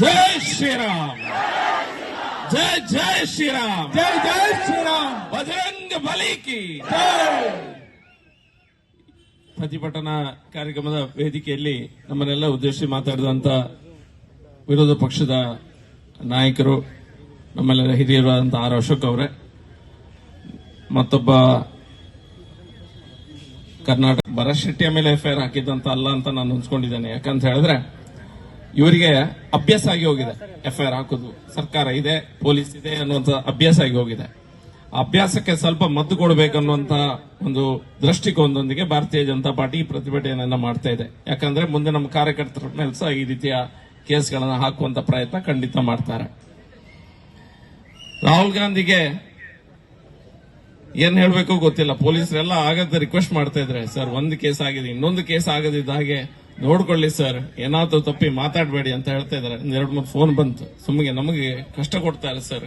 ಜೈ ಶ್ರೀರಾಮ್. ಜೈ ಜೈ ಶ್ರೀರಾಮ್. ಜೈ ಜೈ ಶ್ರೀರಾಮ್. ಬಜರಂಗ ಬಲಿಕಿ ಪ್ರತಿಭಟನಾ ಕಾರ್ಯಕ್ರಮದ ವೇದಿಕೆಯಲ್ಲಿ ನಮ್ಮನ್ನೆಲ್ಲ ಉದ್ದೇಶಿಸಿ ಮಾತಾಡಿದಂತ ವಿರೋಧ ಪಕ್ಷದ ನಾಯಕರು ನಮ್ಮೆಲ್ಲರ ಹಿರಿಯರಾದಂತಹ ಆರ್ ಅಶೋಕ್ ಅವರೇ ಮತ್ತೊಬ್ಬ ಕರ್ನಾಟಕ ಭರತ್ ಶೆಟ್ಟಿಯ ಮೇಲೆ ಎಫ್ಐಆರ್ ಹಾಕಿದ್ದಂತ ಅಲ್ಲ ಅಂತ ನಾನು ಅನ್ಸ್ಕೊಂಡಿದ್ದೇನೆ ಯಾಕಂತ ಹೇಳಿದ್ರೆ ಇವರಿಗೆ ಅಭ್ಯಾಸ ಆಗಿ ಹೋಗಿದೆ. ಎಫ್ಐಆರ್ ಹಾಕೋದು. ಸರ್ಕಾರ ಇದೆ, ಪೊಲೀಸ್ ಇದೆ ಅನ್ನುವಂತ ಅಭ್ಯಾಸ ಆಗಿ ಹೋಗಿದೆ. ಅಭ್ಯಾಸಕ್ಕೆ ಸ್ವಲ್ಪ ಮದ್ದು ಕೊಡಬೇಕನ್ನುವಂತ ಒಂದು ದೃಷ್ಟಿಕೋನದೊಂದಿಗೆ ಭಾರತೀಯ ಜನತಾ ಪಾರ್ಟಿ ಪ್ರತಿಭಟನೆಯನ್ನ ಮಾಡ್ತಾ ಇದೆ. ಯಾಕಂದ್ರೆ ಮುಂದೆ ನಮ್ಮ ಕಾರ್ಯಕರ್ತರ ಮೇಲೆ ಸಹ ಈ ರೀತಿಯ ಕೇಸ್ಗಳನ್ನ ಹಾಕುವಂತ ಪ್ರಯತ್ನ ಖಂಡಿತ ಮಾಡ್ತಾರೆ. ರಾಹುಲ್ ಗಾಂಧಿಗೆ ಏನ್ ಹೇಳ್ಬೇಕು ಗೊತ್ತಿಲ್ಲ. ಪೊಲೀಸರೆಲ್ಲ ಆಗದ ರಿಕ್ವೆಸ್ಟ್ ಮಾಡ್ತಾ ಇದ್ರೆ. ಸರ್, ಒಂದು ಕೇಸ್ ಆಗಿದೆ, ಇನ್ನೊಂದು ಕೇಸ್ ಆಗದಿದ್ದ ಹಾಗೆ ನೋಡ್ಕೊಳ್ಳಿ ಸರ್. ಏನಾದ್ರು ತಪ್ಪಿ ಮಾತಾಡಬೇಡಿ ಅಂತ ಹೇಳ್ತಾ ಇದಾರೆ. ಎರಡು ಮೂರು ಫೋನ್ ಬಂತು. ಸುಮ್ಮನೆ ನಮಗೆ ಕಷ್ಟ ಕೊಡ್ತಾರೆ ಸರ್.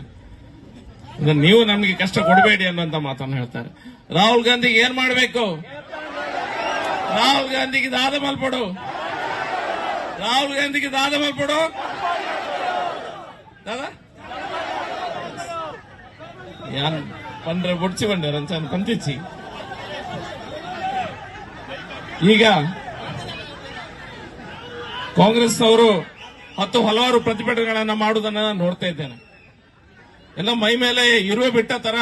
ನೀವು ನಮಗೆ ಕಷ್ಟ ಕೊಡಬೇಡಿ ಅನ್ನುವಂತ ಮಾತನ್ನು ಹೇಳ್ತಾರೆ. ರಾಹುಲ್ ಗಾಂಧಿಗೆ ಏನ್ ಮಾಡಬೇಕು? ರಾಹುಲ್ ಗಾಂಧಿಗೆ ದಾದ ಮಲ್ಪಡು ರಾಹುಲ್ ಗಾಂಧಿಗೆ ದಾದ ಮಲ್ಪಡು ದಾದಾ? ಯಾನ್ ಪಂಡ್ರೆ ಬುಡ್ಚಿ ಬಂಡೆ ರಂಚನ್ ಕಾಂಗ್ರೆಸ್ ಈಗ ಕಾಂಗ್ರೆಸ್ನವರು ಹತ್ತು ಹಲವಾರು ಪ್ರತಿಭಟನೆಗಳನ್ನ ಮಾಡುವುದನ್ನ ನಾನು ನೋಡ್ತಾ ಇದ್ದೇನೆ. ಎಲ್ಲ ಮೈ ಮೇಲೆ ಇರುವೆ ಬಿಟ್ಟ ತರ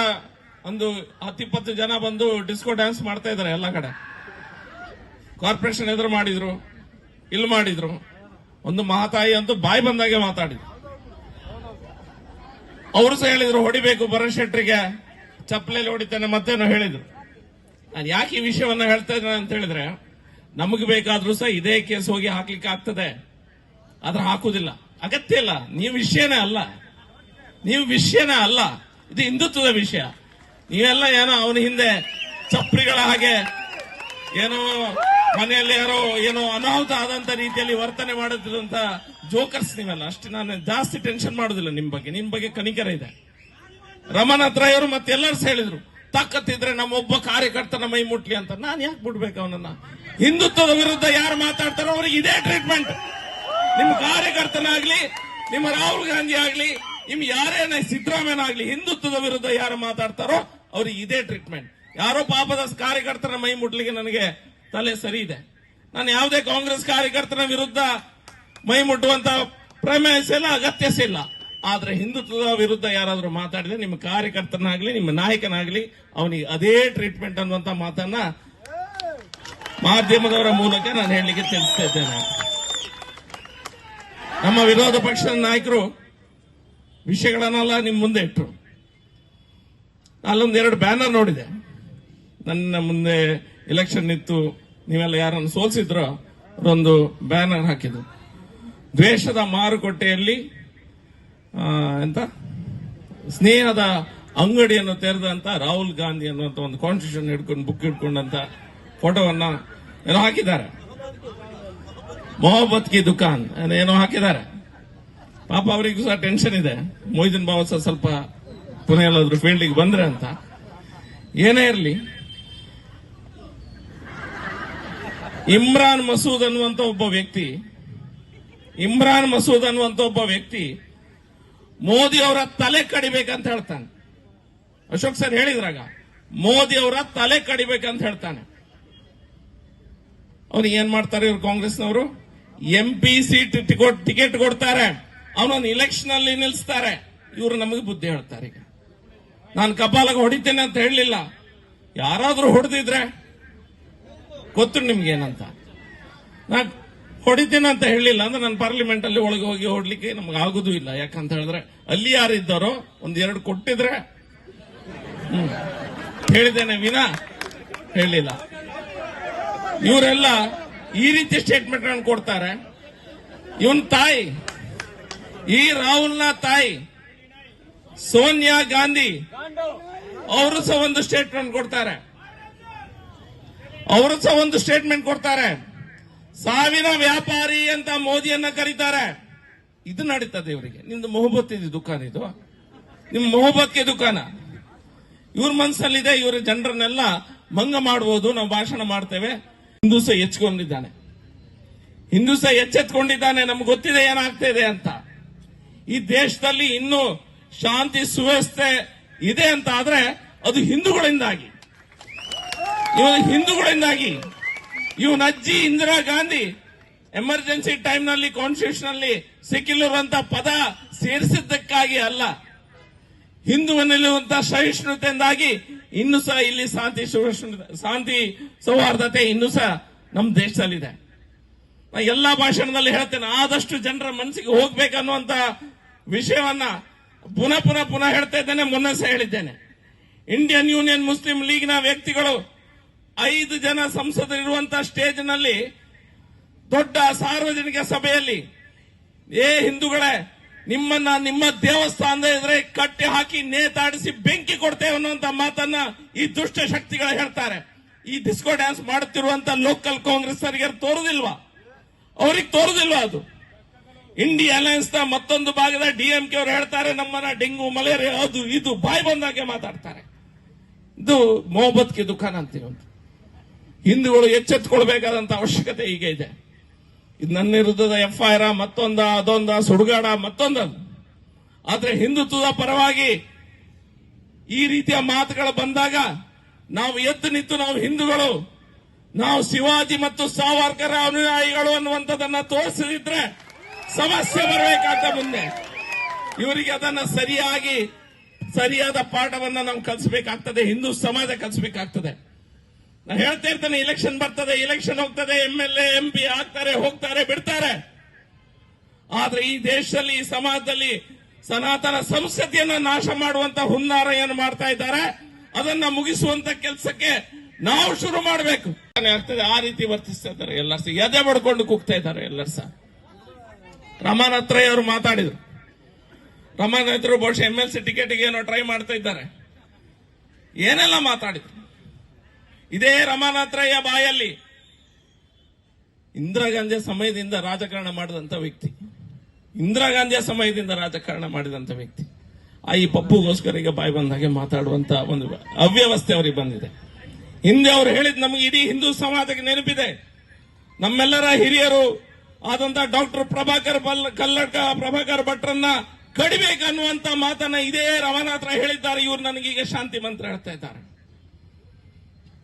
ಒಂದು ಹತ್ತಿಪ್ಪತ್ತು ಜನ ಬಂದು ಡಿಸ್ಕೋ ಡ್ಯಾನ್ಸ್ ಮಾಡ್ತಾ ಇದ್ದಾರೆ ಎಲ್ಲ ಕಡೆ. ಕಾರ್ಪೊರೇಷನ್ ಎದುರು ಮಾಡಿದ್ರು, ಇಲ್ಲಿ ಮಾಡಿದ್ರು. ಒಂದು ಮಹಾತಾಯಿ ಅಂತೂ ಬಾಯಿ ಬಂದಾಗೆ ಮಾತಾಡಿದ್ರು. ಅವರು ಸಹ ಹೇಳಿದ್ರು, ಹೊಡಿಬೇಕು ಭರತ್ ಶೆಟ್ರಿಗೆ. ಚಪ್ಪಲೆಯಲ್ಲಿ ಹೊಡಿತಾನೆ ಮತ್ತೇನೋ ಹೇಳಿದ್ರು. ನಾನು ಯಾಕೆ ಈ ವಿಷಯವನ್ನ ಹೇಳ್ತಾ ಇದ್ದೇನೆ ಅಂತ ಹೇಳಿದ್ರೆ, ನಮಗೆ ಬೇಕಾದ್ರೂ ಸಹ ಇದೇ ಕೇಸ್ ಹೋಗಿ ಹಾಕ್ಲಿಕ್ಕೆ ಆಗ್ತದೆ. ಆದ್ರೆ ಹಾಕುದಿಲ್ಲ ಅಗತ್ಯ ಇಲ್ಲ. ನೀವು ವಿಷಯನೇ ಅಲ್ಲ. ನೀವು ವಿಷಯನೇ ಅಲ್ಲ. ಇದು ಹಿಂದುತ್ವದ ವಿಷಯ. ನೀವೆಲ್ಲ ಏನೋ ಅವನ ಹಿಂದೆ ಚಪ್ರಿಗಳ ಹಾಗೆ ಏನೋ ಮನೆಯಲ್ಲಿ ಯಾರೋ ಏನೋ ಅನಾಹುತ ಆದಂತ ರೀತಿಯಲ್ಲಿ ವರ್ತನೆ ಮಾಡುತ್ತಿರುವಂತ ಜೋಕರ್ಸ್ ನೀವೆಲ್ಲ. ಅಷ್ಟು ನಾನು ಜಾಸ್ತಿ ಟೆನ್ಷನ್ ಮಾಡುದಿಲ್ಲ ನಿಮ್ ಬಗ್ಗೆ. ನಿಮ್ ಬಗ್ಗೆ ಕನಿಕರ ಇದೆ. ರಮಣ ಅವರು ಮತ್ತೆಲ್ಲರೂ ಹೇಳಿದ್ರು ತಾಕತ್ತಿದ್ರೆ ನಮ್ಮೊಬ್ಬ ಕಾರ್ಯಕರ್ತನ ಮೈ ಮುಟ್ಲಿ ಅಂತ. ನಾನು ಯಾಕೆ ಬಿಡ್ಬೇಕು ಅವನನ್ನ? ಹಿಂದುತ್ವದ ವಿರುದ್ಧ ಯಾರು ಮಾತಾಡ್ತಾರೋ ಅವ್ರಿಗೆ ಇದೇ ಟ್ರೀಟ್ಮೆಂಟ್ ನಿಮ್ಮ ಕಾರ್ಯಕರ್ತನಾಗ್ಲಿ, ನಿಮ್ಮ ರಾಹುಲ್ ಗಾಂಧಿ ಆಗ್ಲಿ, ನಿಮ್ ಯಾರೇನ ಸಿದ್ದರಾಮಯ್ಯನಾಗ್ಲಿ ಹಿಂದುತ್ವದ ವಿರುದ್ಧ ಯಾರು ಮಾತಾಡ್ತಾರೋ ಅವ್ರಿಗೆ ಇದೇ ಟ್ರೀಟ್ಮೆಂಟ್ ಯಾರೋ ಪಾಪದ ಕಾರ್ಯಕರ್ತರ ಮೈ ಮುಟ್ಲಿಕ್ಕೆ ನನಗೆ ತಲೆ ಸರಿ ಇದೆ. ನಾನು ಯಾವುದೇ ಕಾಂಗ್ರೆಸ್ ಕಾರ್ಯಕರ್ತನ ವಿರುದ್ಧ ಮೈ ಮುಟ್ಟುವಂತ ಪ್ರಮೇಯ ಇಲ್ಲ ಅಗತ್ಯ ಸಹ ಇಲ್ಲ ಆದ್ರೆ ಹಿಂದುತ್ವದ ವಿರುದ್ಧ ಯಾರಾದ್ರೂ ಮಾತಾಡಿದ್ರೆ ನಿಮ್ಮ ಕಾರ್ಯಕರ್ತನಾಗ್ಲಿ, ನಿಮ್ಮ ನಾಯಕನಾಗ್ಲಿ ಅವನಿಗೆ ಅದೇ ಟ್ರೀಟ್ಮೆಂಟ್ ಅನ್ನುವಂತ ಮಾತನ್ನ ಮಾಧ್ಯಮದವರ ಮೂಲಕ ನಾನು ಹೇಳಲಿಕ್ಕೆ ತಿಳಿಸ್ತಾ ಇದ್ದೇನೆ ನಮ್ಮ ವಿರೋಧ ಪಕ್ಷದ ನಾಯಕರು ವಿಷಯಗಳನ್ನೆಲ್ಲ ನಿಮ್ ಮುಂದೆ ಇಟ್ಟರು ಅಲ್ಲೊಂದು ಎರಡು ಬ್ಯಾನರ್ ನೋಡಿದೆ. ನನ್ನ ಮುಂದೆ ಎಲೆಕ್ಷನ್ ಇತ್ತು ನೀವೆಲ್ಲ ಯಾರನ್ನು ಸೋಲ್ಸಿದ್ರೋ, ಅವರೊಂದು ಬ್ಯಾನರ್ ಹಾಕಿದ್ರು. ದ್ವೇಷದ ಮಾರುಕಟ್ಟೆಯಲ್ಲಿ ಎಂತ? ಸ್ನೇಹದ ಅಂಗಡಿಯನ್ನು ತೆರೆದಂತ ರಾಹುಲ್ ಗಾಂಧಿ ಅನ್ನುವಂತ ಒಂದು ಕಾನ್ಸ್ಟಿಟ್ಯೂಷನ್ ಹಿಡ್ಕೊಂಡು ಬುಕ್ ಹಿಡ್ಕೊಂಡಂತ ಫೋಟೋವನ್ನ ಏನೋ ಹಾಕಿದ್ದಾರೆ. ಮೊಹಬ್ಬತ್ ಕಿ ದುಕಾನ್ ಏನೋ ಹಾಕಿದ್ದಾರೆ. ಪಾಪ ಅವರಿಗೂ ಸಹ ಟೆನ್ಷನ್ ಇದೆ. ಮೊಯ್ದಿನ್ ಬಾಬಾ ಸಹ ಸ್ವಲ್ಪ ಪುನಃ ಎಲ್ಲಾದ್ರೂ ಫೀಲ್ಡಿಗೆ ಬಂದ್ರೆ ಅಂತ. ಏನೇ ಇರಲಿ. ಇಮ್ರಾನ್ ಮಸೂದ್ ಅನ್ನುವಂತ ಒಬ್ಬ ವ್ಯಕ್ತಿ, ಇಮ್ರಾನ್ ಮಸೂದ್ ಅನ್ನುವಂತ ಒಬ್ಬ ವ್ಯಕ್ತಿ ಮೋದಿ ಅವರ ತಲೆ ಕಡಿಬೇಕಂತ ಹೇಳ್ತಾನೆ. ಅಶೋಕ್ ಸರ್ ಹೇಳಿದ್ರಾಗ, ಮೋದಿ ಅವರ ತಲೆ ಕಡಿಬೇಕಂತ ಹೇಳ್ತಾನೆ. ಅವ್ರಿಗೆ ಏನ್ ಮಾಡ್ತಾರೆ ಇವ್ರು ಕಾಂಗ್ರೆಸ್ನವರು? ಎಂ ಪಿ ಸೀಟ್ ಟಿಕೆಟ್ ಕೊಡ್ತಾರೆ. ಅವನೊಂದು ಇಲೆಕ್ಷನ್ ಅಲ್ಲಿ ನಿಲ್ಲಿಸ್ತಾರೆ ಇವರು ನಮಗೆ ಬುದ್ಧಿ ಹೇಳ್ತಾರೆ ಈಗ. ನಾನು ಕಪಾಲಕ್ಕೆ ಹೊಡಿತೇನೆ ಅಂತ ಹೇಳಲಿಲ್ಲ. ಯಾರಾದ್ರೂ ಹೊಡೆದಿದ್ರೆ ಗೊತ್ತು ನಿಮ್ಗೆ ಏನಂತ ನಾ ಹೊಡಿತೇನೆ ಅಂತ ಹೇಳಿಲ್ಲ ಅಂದ್ರೆ ನಾನು ಪಾರ್ಲಿಮೆಂಟ್ ಅಲ್ಲಿ ಒಳಗೆ ಹೋಗಿ ಹೊಡ್ಲಿಕ್ಕೆ ನಮ್ಗೆ ಆಗುದೂ ಇಲ್ಲ. ಯಾಕಂತ ಹೇಳಿದ್ರೆ, ಅಲ್ಲಿ ಯಾರು ಇದ್ದಾರೋ ಒಂದ್ ಎರಡು ಕೊಟ್ಟಿದ್ರೆ ಹೇಳಿದ್ದೇನೆ ವಿನ, ಹೇಳಿಲ್ಲ. ಇವರೆಲ್ಲ ಈ ರೀತಿ ಸ್ಟೇಟ್ಮೆಂಟ್ ಕೊಡ್ತಾರೆ. ಇವನ್ ತಾಯಿ, ಈ ರಾಹುಲ್ನ ತಾಯಿ, ಸೋನಿಯಾ ಗಾಂಧಿ, ಅವರು ಸಹ ಒಂದು ಸ್ಟೇಟ್ಮೆಂಟ್ ಕೊಡ್ತಾರೆ. ಅವರು ಸಹ ಒಂದು ಸ್ಟೇಟ್ಮೆಂಟ್ ಕೊಡ್ತಾರೆ. ಸಾವಿನ ವ್ಯಾಪಾರಿ ಅಂತ ಮೋದಿಯನ್ನ ಕರೀತಾರೆ. ಇದು ನಡೀತದೆ ಇವರಿಗೆ. ನಿಮ್ದು ಮೊಹಬತ್ತಿದು ಇದು ದುಕಾನ್ ಇದು. ನಿಮ್ ಮೊಹಬತ್ಗೆ ದುಕಾನ. ಇವ್ರ ಮನಸ್ಸಲ್ಲಿದೆ ಇವರ ಜನರನ್ನೆಲ್ಲ ಭಂಗ ಮಾಡಬಹುದು ನಾವು ಭಾಷಣ ಮಾಡ್ತೇವೆ. ಹಿಂದೂ ಸಹ ಎಚ್ಕೊಂಡಿದ್ದಾನೆ. ಹಿಂದೂ ಸಹ ಎಚ್ಚೆತ್ಕೊಂಡಿದ್ದಾನೆ, ನಮ್ಗೆ ಗೊತ್ತಿದೆ ಏನಾಗ್ತಾ ಇದೆ ಅಂತ. ಈ ದೇಶದಲ್ಲಿ ಇನ್ನೂ ಶಾಂತಿ, ಸುವ್ಯವಸ್ಥೆ ಇದೆ ಅಂತ ಆದ್ರೆ ಅದು ಹಿಂದೂಗಳಿಂದಾಗಿ. ಇವನು ಹಿಂದೂಗಳಿಂದಾಗಿ ಇವನ ಅಜ್ಜಿ ಇಂದಿರಾ ಗಾಂಧಿ. ಎಮರ್ಜೆನ್ಸಿ ಟೈಮ್ನಲ್ಲಿ ಕಾನ್ಸ್ಟಿಟ್ಯೂಷನ್ ಅಂತ ಪದ ಸೇರಿಸಿದ್ದಕ್ಕಾಗಿ ಅಲ್ಲ. ಹಿಂದುವಿನಲ್ಲಿರುವಂತಹ ಸಹಿಷ್ಣುತೆಯಿಂದಾಗಿ ಇನ್ನೂ ಸಹ ಇಲ್ಲಿ ಶಾಂತಿ ಶಾಂತಿ ಸೌಹಾರ್ದತೆ ಇನ್ನೂ ಸಹ ನಮ್ಮ ದೇಶದಲ್ಲಿದೆ. ನಾ ಎಲ್ಲಾ ಭಾಷಣದಲ್ಲಿ ಹೇಳ್ತೇನೆ, ಆದಷ್ಟು ಜನರ ಮನಸ್ಸಿಗೆ ಹೋಗ್ಬೇಕನ್ನುವಂತ ವಿಷಯವನ್ನ ಪುನಃ ಪುನಃ ಪುನಃ ಹೇಳ್ತಾ ಇದ್ದೇನೆ, ಮೊನ್ನೆ ಸಹ ಹೇಳಿದ್ದೇನೆ. ಇಂಡಿಯನ್ ಯೂನಿಯನ್ ಮುಸ್ಲಿಂ ಲೀಗ್ನ ವ್ಯಕ್ತಿಗಳು ಐದು ಜನ ಸಂಸದರಿರುವಂತಹ ಸ್ಟೇಜ್ನಲ್ಲಿ ದೊಡ್ಡ ಸಾರ್ವಜನಿಕ ಸಭೆಯಲ್ಲಿ, ಏ ಹಿಂದೂಗಳೇ, ನಿಮ್ಮನ್ನ ನಿಮ್ಮ ದೇವಸ್ಥಾನದ ಎದುರೇ ಕಟ್ಟಿ ಹಾಕಿ ನೇತಾಡಿಸಿ ಬೆಂಕಿ ಕೊಡ್ತೇವೆ ಅನ್ನುವಂತ ಮಾತನ್ನ ಈ ದುಷ್ಟ ಶಕ್ತಿಗಳು ಹೇಳ್ತಾರೆ. ಈ ಡಿಸ್ಕೋ ಡ್ಯಾನ್ಸ್ ಮಾಡುತ್ತಿರುವಂತ ಲೋಕಲ್ ಕಾಂಗ್ರೆಸ್ ತೋರುದಿಲ್ವಾ? ಅವ್ರಿಗೆ ತೋರುದಿಲ್ವಾ ಅದು? ಇಂಡಿ ಅಲಯನ್ಸ್ನ ಮತ್ತೊಂದು ಭಾಗದ ಡಿಎಂಕೆ ಅವರು ಹೇಳ್ತಾರೆ, ನಮ್ಮನ್ನ ಡೆಂಗು, ಮಲೇರಿಯಾ, ಅದು ಇದು, ಬಾಯಿ ಬಂದಾಗೆ ಮಾತಾಡ್ತಾರೆ. ಇದು ಮೊಹಬ್ಬತ್ಗೆ ದುಖಾನ್ ಅಂತೀವಿ ಅಂತ ಹಿಂದೂಗಳು ಎಚ್ಚೆತ್ತುಕೊಳ್ಬೇಕಾದಂತ ಅವಶ್ಯಕತೆ ಈಗ ಇದೆ. ಇದು ನನ್ನ ವಿರುದ್ಧದ ಎಫ್ಐಆರ್ ಮತ್ತೊಂದ, ಅದೊಂದ, ಸುಡುಗಾಡ ಮತ್ತೊಂದ ಆದ್ರೆ ಹಿಂದುತ್ವದ ಪರವಾಗಿ ಈ ರೀತಿಯ ಮಾತುಗಳು ಬಂದಾಗ ನಾವು ಎದ್ದು ನಿಂತು ನಾವು ಹಿಂದೂಗಳು, ನಾವು ಶಿವಾಜಿ ಮತ್ತು ಸಾವರ್ಕರ ಅನುಯಾಯಿಗಳು ಅನ್ನುವಂಥದ್ದನ್ನ ತೋರಿಸದಿದ್ರೆ ಸಮಸ್ಯೆ ಬರಬೇಕಾದ ಮುಂದೆ. ಇವರಿಗೆ ಅದನ್ನ ಸರಿಯಾಗಿ, ಸರಿಯಾದ ಪಾಠವನ್ನ ನಾವು ಕಲಿಸಬೇಕಾಗ್ತದೆ, ಹಿಂದೂ ಸಮಾಜ ಕಲಿಸಬೇಕಾಗ್ತದೆ. ನಾನು ಹೇಳ್ತಾ ಇರ್ತೇನೆ ಇಲೆಕ್ಷನ್ ಬರ್ತದೆ ಇಲೆಕ್ಷನ್ ಹೋಗ್ತದೆ M L A M P ಆಗ್ತಾರೆ, ಹೋಗ್ತಾರೆ, ಬಿಡ್ತಾರೆ. ಆದ್ರೆ ಈ ದೇಶದಲ್ಲಿ, ಈ ಸಮಾಜದಲ್ಲಿ ಸನಾತನ ಸಂಸ್ಕೃತಿಯನ್ನ ನಾಶ ಮಾಡುವಂತ ಹುನ್ನಾರ ಏನು ಮಾಡ್ತಾ ಇದ್ದಾರೆ, ಅದನ್ನ ಮುಗಿಸುವಂತ ಕೆಲಸಕ್ಕೆ ನಾವು ಶುರು ಮಾಡಬೇಕು. ಆಗ್ತದೆ ಆ ರೀತಿ ವರ್ತಿಸ್ತಾ ಇದ್ದಾರೆ ಎಲ್ಲರೂ ಸಹ. ಎದೆ ಬಡ್ಕೊಂಡು ಕೂಗ್ತಾ ಇದ್ದಾರೆ ಎಲ್ಲರೂ ಸಹ. ರಮಾನಾಥ್ರಯ್ಯ ಅವರು ಮಾತಾಡಿದ್ರು. ರಮಾನಾಥರು ಬಹುಶಃ ಎಂ ಎಲ್ ಸಿ ಟಿಕೆಟ್ಗೆ ಏನೋ ಟ್ರೈ ಮಾಡ್ತಾ ಇದ್ದಾರೆ. ಏನೆಲ್ಲ ಮಾತಾಡಿದ್ರು? ಇದೇ ರಮಾನಾಥ್ರಯ್ಯ ಬಾಯಲ್ಲಿ. ಇಂದಿರಾ ಗಾಂಧಿಯ ಸಮಯದಿಂದ ರಾಜಕಾರಣ ಮಾಡಿದಂತ ವ್ಯಕ್ತಿ. ಇಂದಿರಾ ಗಾಂಧಿಯ ಸಮಯದಿಂದ ರಾಜಕಾರಣ ಮಾಡಿದಂತ ವ್ಯಕ್ತಿ. ಆ ಈ ಪಪ್ಪುಗೋಸ್ಕರ ಈಗ ಬಾಯಿ ಬಂದಾಗೆ ಮಾತಾಡುವಂತ ಒಂದು ಅವ್ಯವಸ್ಥೆ ಅವರಿಗೆ ಬಂದಿದೆ. ಹಿಂದೆ ಅವರು ಹೇಳಿದ್ ನಮಗೆ ಇಡೀ ಹಿಂದೂ ಸಮಾಜಕ್ಕೆ ನೆನಪಿದೆ. ನಮ್ಮೆಲ್ಲರ ಹಿರಿಯರು ಆದಂತ ಡಾಕ್ಟರ್ ಪ್ರಭಾಕರ್ ಕಲ್ಲಡ್ಕ, ಪ್ರಭಾಕರ್ ಭಟ್ರನ್ನ ಕಡಿಬೇಕನ್ನುವಂತ ಮಾತನ್ನ ಇದೇ ರಮನಾಥರ ಹೇಳಿದ್ದಾರೆ. ಇವ್ರು ನನಗೀಗ ಶಾಂತಿ ಮಂತ್ರ ಹೇಳ್ತಾ ಇದ್ದಾರೆ.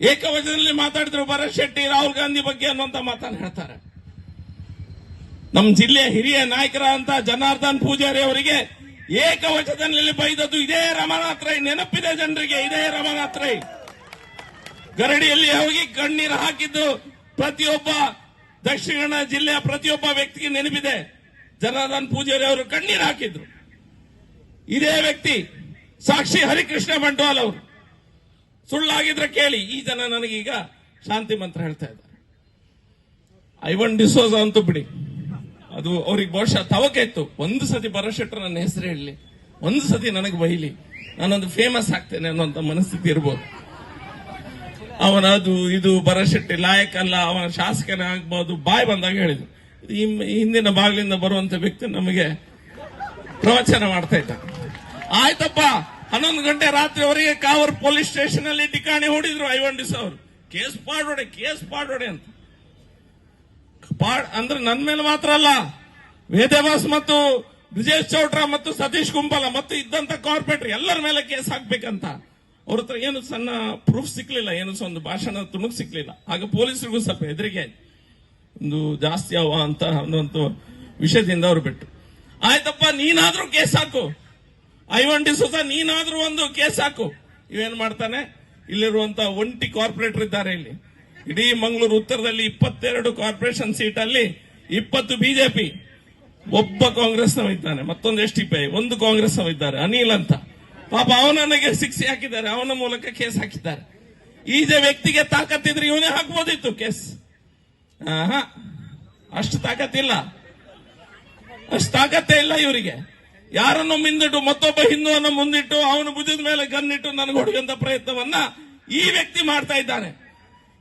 ಏಕವಚನದಲ್ಲಿ ಮಾತಾಡಿದ್ರು ಭರತ್ ಶೆಟ್ಟಿ, ರಾಹುಲ್ ಗಾಂಧಿ ಬಗ್ಗೆ ಅನ್ನುವಂತ ಮಾತನ್ನು ಹೇಳ್ತಾರೆ. ನಮ್ಮ ಜಿಲ್ಲೆಯ ಹಿರಿಯ ನಾಯಕರಾದಂತ ಜನಾರ್ದನ್ ಪೂಜಾರಿ ಅವರಿಗೆ ಏಕವಚನದಲ್ಲಿ ಬೈದದ್ದು ಇದೇ ರಮನಾಥ್ ರೈ ನೆನಪಿದೆ ಜನರಿಗೆ ಇದೇ ರಮನಾಥ್ ರೈ. ಗರಡಿಯಲ್ಲಿ ಹೋಗಿ ಕಣ್ಣೀರು ಹಾಕಿದ್ದು ಪ್ರತಿಯೊಬ್ಬ ದಕ್ಷಿಣ ಕನ್ನಡ ಜಿಲ್ಲೆಯ ಪ್ರತಿಯೊಬ್ಬ ವ್ಯಕ್ತಿಗೆ ನೆನಪಿದೆ. ಜನಾರ್ದನ್ ಪೂಜಾರಿ ಅವರು ಕಣ್ಣೀರು ಹಾಕಿದ್ರು. ಇದೇ ವ್ಯಕ್ತಿ ಸಾಕ್ಷಿ ಹರಿಕೃಷ್ಣ ಬಂಟ್ವಾಲ್ ಅವರು. ಸುಳ್ಳಾಗಿದ್ರೆ ಕೇಳಿ. ಈ ಜನ ನನಗೀಗ ಶಾಂತಿ ಮಂತ್ರ ಹೇಳ್ತಾ ಇದ್ದಾರೆ. ಐವನ್ ಡಿಸೋಜ ಅಂತೂ ಬಿಡಿ. ಅದು ಅವ್ರಿಗೆ ಬಹುಶಃ ತವಕೆ ಇತ್ತು. ಒಂದು ಸತಿ ಬರಶೆಟ್ಟರು ನನ್ನ ಹೆಸರು ಹೇಳಲಿ ಒಂದು ಸತಿ ನನಗೆ ಬೈಲಿ. ನಾನೊಂದು ಫೇಮಸ್ ಆಗ್ತೇನೆ ಅನ್ನೋಂತ ಮನಸ್ಥಿತಿ ಇರ್ಬೋದು. ಅವನ ಅದು ಇದು ಬರಶೆಟ್ಟಿ ಲಾಯಕ್ ಅಲ್ಲ ಅವನ ಶಾಸಕನೇ ಆಗ್ಬೋದು, ಬಾಯ್ ಬಂದಾಗ ಹೇಳಿದ್ರು. ಇದು ಹಿಂದಿನ ಬಾಗಿಲಿಂದ ಬರುವಂತ ವ್ಯಕ್ತಿ ನಮಗೆ ಪ್ರವಚನ ಮಾಡ್ತಾ ಇದ್ದ. ಆಯ್ತಪ್ಪ. ಹನ್ನೊಂದು ಗಂಟೆ ರಾತ್ರಿವರೆಗೆ ಕಾವರ್ ಪೊಲೀಸ್ ಸ್ಟೇಷನ್ ಅಲ್ಲಿ ಠಿಕಾಣಿ ಹೊಡಿದ್ರು ಐವಂಡಿಸ್ ಅವರು. ಕೇಸ್ ಪಾಡೋಡೆ ಕೇಸ್ ಪಾಡೋಡೆ ಅಂತ. ಅಂದ್ರೆ ನನ್ನ ಮೇಲೆ ಮಾತ್ರ ಅಲ್ಲ ವೇದವಾಸ್ ಮತ್ತು ಬ್ರಿಜೇಶ್ ಚೌಟ್ರಾ ಮತ್ತು ಸತೀಶ್ ಕುಂಬಲ ಮತ್ತು ಇದ್ದಂತ ಕಾರ್ಪೊರೇಟರ್ ಎಲ್ಲರ ಮೇಲೆ ಕೇಸ್ ಹಾಕ್ಬೇಕಂತ. ಅವ್ರ ಹತ್ರ ಏನು ಸಣ್ಣ ಪ್ರೂಫ್ ಸಿಕ್ಲಿಲ್ಲ, ಏನು ಒಂದು ಭಾಷಣ ತುಣುಕ್ ಸಿಕ್ಲಿಲ್ಲ. ಆಗ ಪೊಲೀಸರಿಗೂ ಸ್ವಲ್ಪ ಹೆದರಿಕೆ ಒಂದು ಜಾಸ್ತಿ ಅವ ಅಂತ ಅನ್ನುವಂತ ವಿಷಯದಿಂದ ಅವ್ರು ಬಿಟ್ಟು ಆಯ್ತಪ್ಪ, ನೀನಾದ್ರೂ ಕೇಸ್ ಹಾಕು. ಐವನ್ ಸುತ ನೀನಾದ್ರೂ ಒಂದು ಕೇಸ್ ಹಾಕು ಇವೇನ್ ಮಾಡ್ತಾನೆ? ಇಲ್ಲಿರುವಂತ ಒಂಟಿ ಕಾರ್ಪೊರೇಟರ್ ಇದ್ದಾರೆ ಇಲ್ಲಿ. ಇಡೀ ಮಂಗಳೂರು ಉತ್ತರದಲ್ಲಿ ಇಪ್ಪತ್ತೆರಡು ಕಾರ್ಪೊರೇಷನ್ ಸೀಟ್ ಅಲ್ಲಿ ಇಪ್ಪತ್ತು ಬಿಜೆಪಿ. ಒಬ್ಬ ಕಾಂಗ್ರೆಸ್ ಇದ್ದಾನೆ ಮತ್ತೊಂದು ಎಸ್ ಟಿ ಒಂದು ಕಾಂಗ್ರೆಸ್ ಇದ್ದಾರೆ ಅನಿಲ್ ಅಂತ. ಪಾಪ ಅವನನಿಗೆ ಶಿಕ್ಷೆ ಹಾಕಿದ್ದಾರೆ, ಅವನ ಮೂಲಕ ಕೇಸ್ ಹಾಕಿದ್ದಾರೆ. ಈಜೆ ವ್ಯಕ್ತಿಗೆ ತಾಕತ್ತಿದ್ರೆ ಇವನೇ ಹಾಕ್ಬೋದಿತ್ತು ಕೇಸ್. ಅಷ್ಟು ತಾಕತ್ತಿಲ್ಲ. ಅಷ್ಟು ತಾಕತ್ತೇ ಇಲ್ಲ ಇವರಿಗೆ. ಯಾರನ್ನು ಮುಂದಿಟ್ಟು ಮತ್ತೊಬ್ಬ ಹಿಂದುವನ್ನ ಮುಂದಿಟ್ಟು ಅವನ ಭುಜದ ಮೇಲೆ ಗನ್ನಿಟ್ಟು ನನಗೆ ಹೊಡೆಯುವಂತ ಪ್ರಯತ್ನವನ್ನ ಈ ವ್ಯಕ್ತಿ ಮಾಡ್ತಾ ಇದ್ದಾನೆ.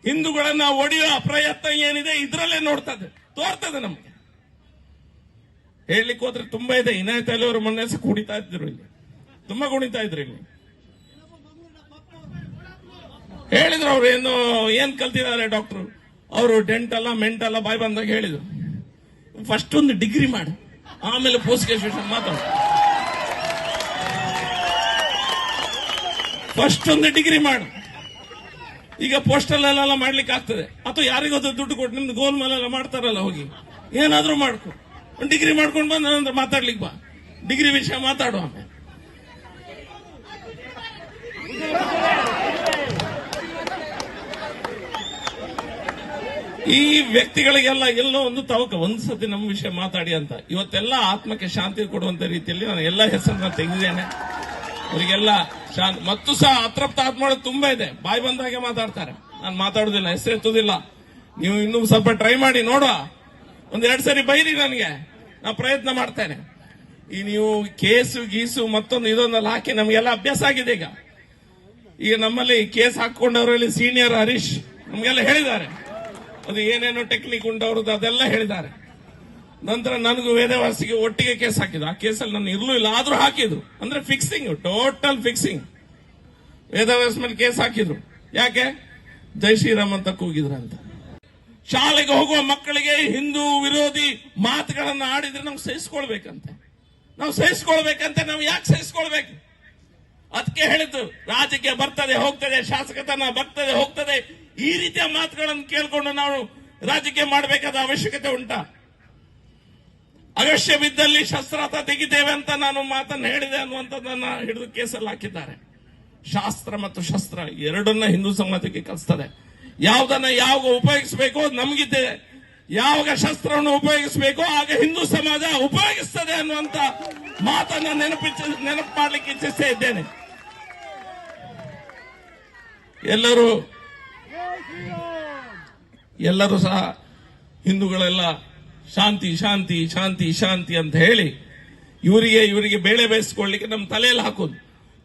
ಹಿಂದೂಗಳನ್ನ ಒಡೆಯುವ ಪ್ರಯತ್ನ ಏನಿದೆ ಇದರಲ್ಲೇ ನೋಡ್ತದೆ, ತೋರ್ತದೆ ನಮಗೆ. ಹೇಳಲಿಕ್ಕೆ ಹೋದ್ರೆ ತುಂಬಾ ಇದೆ. ಇನಾಯತ್ ಅಲ್ಲಿ ಮೊನ್ನೆ ಕುಣಿತಾ ಇದ್ರು ಇಲ್ಲಿ. ತುಂಬಾ ಕುಣಿತಾ ಇದ್ರು ಇಲ್ಲಿ. ಹೇಳಿದ್ರು ಅವ್ರು ಏನು, ಏನ್ ಕಲ್ತಿದ್ದಾರೆ ಡಾಕ್ಟರ್? ಅವರು ಡೆಂಟ್ ಅಲ್ಲ, ಮೆಂಟ್ ಅಲ್ಲ, ಬಾಯ್ ಬಂದಾಗ ಹೇಳಿದ್ರು. ಫಸ್ಟ್ ಒಂದು ಡಿಗ್ರಿ ಮಾಡು. ಆಮೇಲೆ ಪೋಸ್ಟ್ ಗ್ರಾಜುಯೇಷನ್ ಮಾತಾಡ. ಫಸ್ಟ್ ಒಂದು ಡಿಗ್ರಿ ಮಾಡು. ಈಗ ಪೋಸ್ಟಲ್ ಎಲ್ಲ ಮಾಡ್ಲಿಕ್ಕೆ ಆಗ್ತದೆ. ಅಥವಾ ಯಾರಿಗಾದ್ರೂ ದುಡ್ಡು ಕೊಟ್ಟು ನಿಮ್ದು ಗೋಲ್ ಮೇಲೆಲ್ಲ ಮಾಡ್ತಾರಲ್ಲ ಹೋಗಿ. ಏನಾದ್ರೂ ಮಾಡ್ಕೊ. ಒಂದು ಡಿಗ್ರಿ ಮಾಡ್ಕೊಂಡು ಬಂದ ಮಾತಾಡ್ಲಿಕ್ಕೆ ಬಾ. ಡಿಗ್ರಿ ವಿಷಯ ಮಾತಾಡುವ ಆಮೇಲೆ. ಈ ವ್ಯಕ್ತಿಗಳಿಗೆಲ್ಲ ಎಲ್ಲೋ ಒಂದು ತವಕ ಒಂದ್ಸತಿ ನಮ್ಮ ವಿಷಯ ಮಾತಾಡಿ ಅಂತ. ಇವತ್ತೆಲ್ಲ ಆತ್ಮಕ್ಕೆ ಶಾಂತಿ ಕೊಡುವಂತ ರೀತಿಯಲ್ಲಿ ನಾನು ಎಲ್ಲ ಹೆಸರನ್ನ ತೆಗೆದಿದ್ದೇನೆ. ಅವರಿಗೆಲ್ಲ ಶಾಂತಿ ಮತ್ತು ಸಹ ಅತೃಪ್ತ ಆತ್ಮಗಳು ತುಂಬಾ ಇದೆ. ಬಾಯಿ ಬಂದಾಗೆ ಮಾತಾಡ್ತಾರೆ. ನಾನು ಮಾತಾಡುದಿಲ್ಲ ಹೆಸರೆತ್ತುದಿಲ್ಲ ನೀವು ಇನ್ನೂ ಸ್ವಲ್ಪ ಟ್ರೈ ಮಾಡಿ ನೋಡುವ. ಒಂದ್ ಎರಡ್ ಸರಿ ಬೈರಿ ನನಗೆ. ನಾ ಪ್ರಯತ್ನ ಮಾಡ್ತೇನೆ. ಈ ನೀವು ಕೇಸು, ಗೀಸು, ಮತ್ತೊಂದು ಇದೊಂದೆಲ್ಲ ಹಾಕಿ ನಮಗೆಲ್ಲ ಅಭ್ಯಾಸ ಆಗಿದೆ ಈಗ. ಈಗ ನಮ್ಮಲ್ಲಿ ಕೇಸ್ ಹಾಕೊಂಡವರಲ್ಲಿ ಸೀನಿಯರ್ ಹರೀಶ್ ನಮಗೆಲ್ಲ ಹೇಳಿದ್ದಾರೆ. ಅದು ಏನೇನೋ ಟೆಕ್ನಿಕ್ ಉಂಟು, ಅವ್ರದ್ದು ಅದೆಲ್ಲ ಹೇಳಿದ್ದಾರೆ. ನಂತರ ನನಗೂ ವೇದವಾಸಿಗೆ ಒಟ್ಟಿಗೆ ಕೇಸ್ ಹಾಕಿದ್ರು. ಆ ಕೇಸಲ್ಲಿ ನಾನು ಇರ್ಲೂ ಇಲ್ಲ, ಆದ್ರೂ ಹಾಕಿದ್ರು. ಅಂದ್ರೆ ಫಿಕ್ಸಿಂಗ್ ಟೋಟಲ್ ಫಿಕ್ಸಿಂಗ್ ವೇದವ್ಯಾಸ ಮೇಲೆ ಕೇಸ್ ಹಾಕಿದ್ರು. ಯಾಕೆ? ಜೈ ಶ್ರೀರಾಮ್ ಅಂತ ಕೂಗಿದ್ರು ಅಂತ. ಶಾಲೆಗೆ ಹೋಗುವ ಮಕ್ಕಳಿಗೆ ಹಿಂದೂ ವಿರೋಧಿ ಮಾತುಗಳನ್ನು ಆಡಿದ್ರೆ ನಾವು ಸಹಿಸ್ಕೊಳ್ಬೇಕಂತೆ. ನಾವು ಸಹಿಸ್ಕೊಳ್ಬೇಕಂತೆ, ನಾವು ಯಾಕೆ ಸಹಿಸ್ಕೊಳ್ಬೇಕು? ಅದಕ್ಕೆ ಹೇಳಿದ್ದು ರಾಜಕೀಯ ಬರ್ತದೆ, ಹೋಗ್ತದೆ, ಶಾಸಕತನ ಬರ್ತದೆ, ಹೋಗ್ತದೆ ಈ ರೀತಿಯ ಮಾತುಗಳನ್ನು ಕೇಳಿಕೊಂಡು ನಾವು ರಾಜಕೀಯ ಮಾಡಬೇಕಾದ ಅವಶ್ಯಕತೆ ಉಂಟಾ. ಅಗಶ್ಯ ಬಿದ್ದಲ್ಲಿ ಶಸ್ತ್ರಾಸ್ತ್ರ ತೆಗಿತೇವೆ ಅಂತ ನಾನು ಮಾತನ್ನು ಹೇಳಿದೆ ಅನ್ನುವಂಥದ್ದನ್ನ ಹಿಡಿದು ಕೇಸಲ್ಲಿ ಹಾಕಿದ್ದಾರೆ. ಶಾಸ್ತ್ರ ಮತ್ತು ಶಸ್ತ್ರ ಎರಡನ್ನ ಹಿಂದೂ ಸಮಾಜಕ್ಕೆ ಕಲಿಸ್ತದೆ. ಯಾವುದನ್ನ ಯಾವಾಗ ಉಪಯೋಗಿಸಬೇಕೋ ನಮಗಿದೆ. ಯಾವಾಗ ಶಸ್ತ್ರವನ್ನು ಉಪಯೋಗಿಸಬೇಕು ಆಗ ಹಿಂದೂ ಸಮಾಜ ಉಪಯೋಗಿಸ್ತದೆ ಅನ್ನುವಂತ ಮಾತನ್ನ ನೆನಪಿ ನೆನಪು ಮಾಡಲಿಕ್ಕೆ ಇಚ್ಛಿಸ್ತಾ ಇದ್ದೇನೆ. ಎಲ್ಲರೂ ಎಲ್ಲರೂ ಸಹ ಹಿಂದೂಗಳೆಲ್ಲ ಶಾಂತಿ ಶಾಂತಿ ಶಾಂತಿ ಶಾಂತಿ ಅಂತ ಹೇಳಿ ಇವರಿಗೆ ಇವರಿಗೆ ಬೇಳೆ ಬೇಯಿಸ್ಕೊಳ್ಳಿಕ್ಕೆ ನಮ್ಮ ತಲೆಯಲ್ಲಿ ಹಾಕೋದು.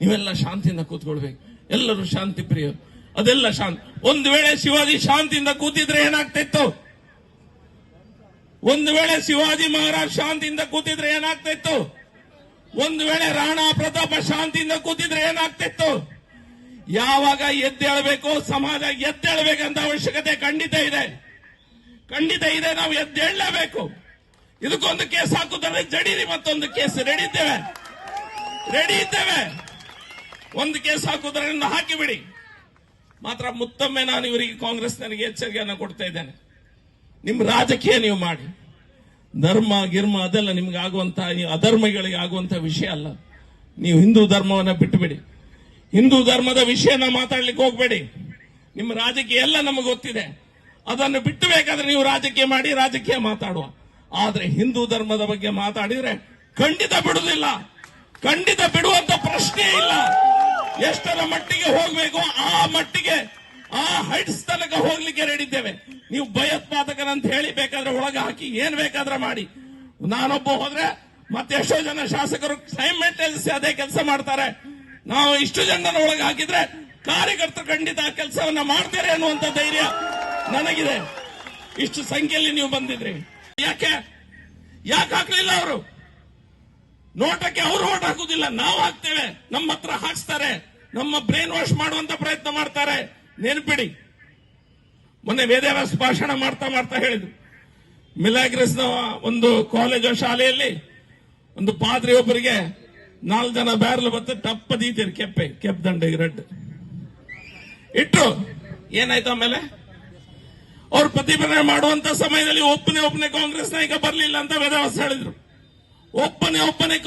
ನೀವೆಲ್ಲ ಶಾಂತಿಯಿಂದ ಕೂತ್ಕೊಳ್ಬೇಕು. ಎಲ್ಲರೂ ಶಾಂತಿ ಪ್ರಿಯರು. ಅದೆಲ್ಲ ಶಾಂತಿ. ಒಂದು ವೇಳೆ ಶಿವಾಜಿ ಶಾಂತಿಯಿಂದ ಕೂತಿದ್ರೆ ಏನಾಗ್ತಿತ್ತು? ಒಂದು ವೇಳೆ ಶಿವಾಜಿ ಮಹಾರಾಜ್ ಶಾಂತಿಯಿಂದ ಕೂತಿದ್ರೆ ಏನಾಗ್ತಿತ್ತು? ಒಂದು ವೇಳೆ ರಾಣಾ ಪ್ರತಾಪ ಶಾಂತಿಯಿಂದ ಕೂತಿದ್ರೆ ಏನಾಗ್ತಿತ್ತು? ಯಾವಾಗ ಎದ್ದೇಳಬೇಕು ಸಮಾಜ ಎದ್ದೇಳಬೇಕಂತ ಅವಶ್ಯಕತೆ ಖಂಡಿತ ಇದೆ. ಖಂಡಿತ ಇದೆ, ನಾವು ಎದ್ದೇಳಲೇಬೇಕು. ಇದಕ್ಕೊಂದು ಕೇಸ್ ಹಾಕುತ್ತಾರೆ ಜಡೀರಿ ಮತ್ತೊಂದು ಕೇಸ್. ರೆಡಿ ಇದ್ದೇವೆ? ರೆಡಿ ಇದ್ದೇವೆ? ಒಂದು ಕೇಸ್ ಹಾಕುದ್ರಿಂದ ಹಾಕಿಬಿಡಿ. ಮಾತ್ರ ಮತ್ತೊಮ್ಮೆ ನಾನು ಇವರಿಗೆ ಕಾಂಗ್ರೆಸ್ ನನಗೆ ಎಚ್ಚರಿಕೆಯನ್ನು ಕೊಡ್ತಾ ಇದ್ದೇನೆ. ನಿಮ್ಮ ರಾಜಕೀಯ ನೀವು ಮಾಡಿ. ಧರ್ಮ, ಗಿರ್ಮ ಅದೆಲ್ಲ ನಿಮ್ಗೆ ಆಗುವಂತ, ಅಧರ್ಮಗಳಿಗೆ ಆಗುವಂತ ವಿಷಯ ಅಲ್ಲ. ನೀವು ಹಿಂದೂ ಧರ್ಮವನ್ನ ಬಿಟ್ಟುಬಿಡಿ ಹಿಂದೂ ಧರ್ಮದ ವಿಷಯನ ಮಾತಾಡ್ಲಿಕ್ಕೆ ಹೋಗ್ಬೇಡಿ. ನಿಮ್ಮ ರಾಜಕೀಯ ಎಲ್ಲ ನಮಗೆ ಗೊತ್ತಿದೆ. ಅದನ್ನು ಬಿಟ್ಟು ಬೇಕಾದ್ರೆ ನೀವು ರಾಜಕೀಯ ಮಾಡಿ, ರಾಜಕೀಯ ಮಾತಾಡುವ. ಆದ್ರೆ ಹಿಂದೂ ಧರ್ಮದ ಬಗ್ಗೆ ಮಾತಾಡಿದ್ರೆ ಖಂಡಿತ ಬಿಡುವುದಿಲ್ಲ. ಖಂಡಿತ ಬಿಡುವಂತ ಪ್ರಶ್ನೆ ಇಲ್ಲ. ಎಷ್ಟರ ಮಟ್ಟಿಗೆ ಹೋಗ್ಬೇಕು, ಆ ಮಟ್ಟಿಗೆ, ಆ ಹೈಟ್ಸ್ ತನಕ ಹೋಗ್ಲಿಕ್ಕೆ ರೆಡಿದ್ದೇವೆ ನೀವು ಭಯೋತ್ಪಾದಕನಂತ ಹೇಳಿ ಬೇಕಾದ್ರೆ ಒಳಗೆ ಹಾಕಿ, ಏನ್ ಬೇಕಾದ್ರೆ ಮಾಡಿ. ನಾನೊಬ್ಬ ಹೋದ್ರೆ ಮತ್ತೆ ಎಷ್ಟೋ ಜನ ಶಾಸಕರು ಸೈಮೆಂಟೇನಿಯಸ್ ಅದೇ ಕೆಲಸ ಮಾಡ್ತಾರೆ. ನಾವು ಇಷ್ಟು ಜನನ ಒಳಗೆ ಹಾಕಿದ್ರೆ ಕಾರ್ಯಕರ್ತರು ಖಂಡಿತ ಆ ಕೆಲಸವನ್ನ ಮಾಡ್ತಾರೆ ಅನ್ನುವಂತ ಧೈರ್ಯ ನನಗಿದೆ. ಇಷ್ಟು ಸಂಖ್ಯೆಯಲ್ಲಿ ನೀವು ಬಂದಿದ್ರಿ. ಯಾಕೆ? ಯಾಕೆ ಹಾಕಲಿಲ್ಲ ಅವರು? ನೋಟಕ್ಕೆ ಅವರು ಓಟ್ ಹಾಕುದಿಲ್ಲ, ನಾವು ಹಾಕ್ತೇವೆ. ನಮ್ಮ ಹತ್ರ ಹಾಕ್ಸ್ತಾರೆ. ನಮ್ಮ ಬ್ರೈನ್ ವಾಶ್ ಮಾಡುವಂತ ಪ್ರಯತ್ನ ಮಾಡ್ತಾರೆ. ನೆನಪಿಡಿ. ಮೊನ್ನೆ ವೇದವ್ಯಾಸ ಭಾಷಣ ಮಾಡ್ತಾ ಮಾಡ್ತಾ ಹೇಳಿದ್ರು. ಮಿಲಾಗ್ರೆಸ್ನ ಒಂದು ಕಾಲೇಜು ಶಾಲೆಯಲ್ಲಿ ಒಂದು ಪಾದ್ರಿ ಒಬ್ಬರಿಗೆ ನಾಲ್ಕು ಜನ ಬ್ಯಾರಲ್ ಬತ್ತ, ಟಪ್ಪ ದೀತೀರಿ, ಕೆಪ್ಪೆ ಕೆಪ್ ದಂಡೆಗೆ ರೆಡ್. ಇಟ್ರು ಏನಾಯ್ತು ಆಮೇಲೆ? ಅವ್ರು ಪ್ರತಿಭಟನೆ ಮಾಡುವಂತ ಸಮಯದಲ್ಲಿ ಒಬ್ಬನೇ ಒಬ್ಬನೇ ಕಾಂಗ್ರೆಸ್ ನಾಯಕ ಬರಲಿಲ್ಲ ಅಂತ ವೇದಾವಸ್ ಹೇಳಿದ್ರು. ಒಬ್ಬನೇ ಒಬ್ಬನೇ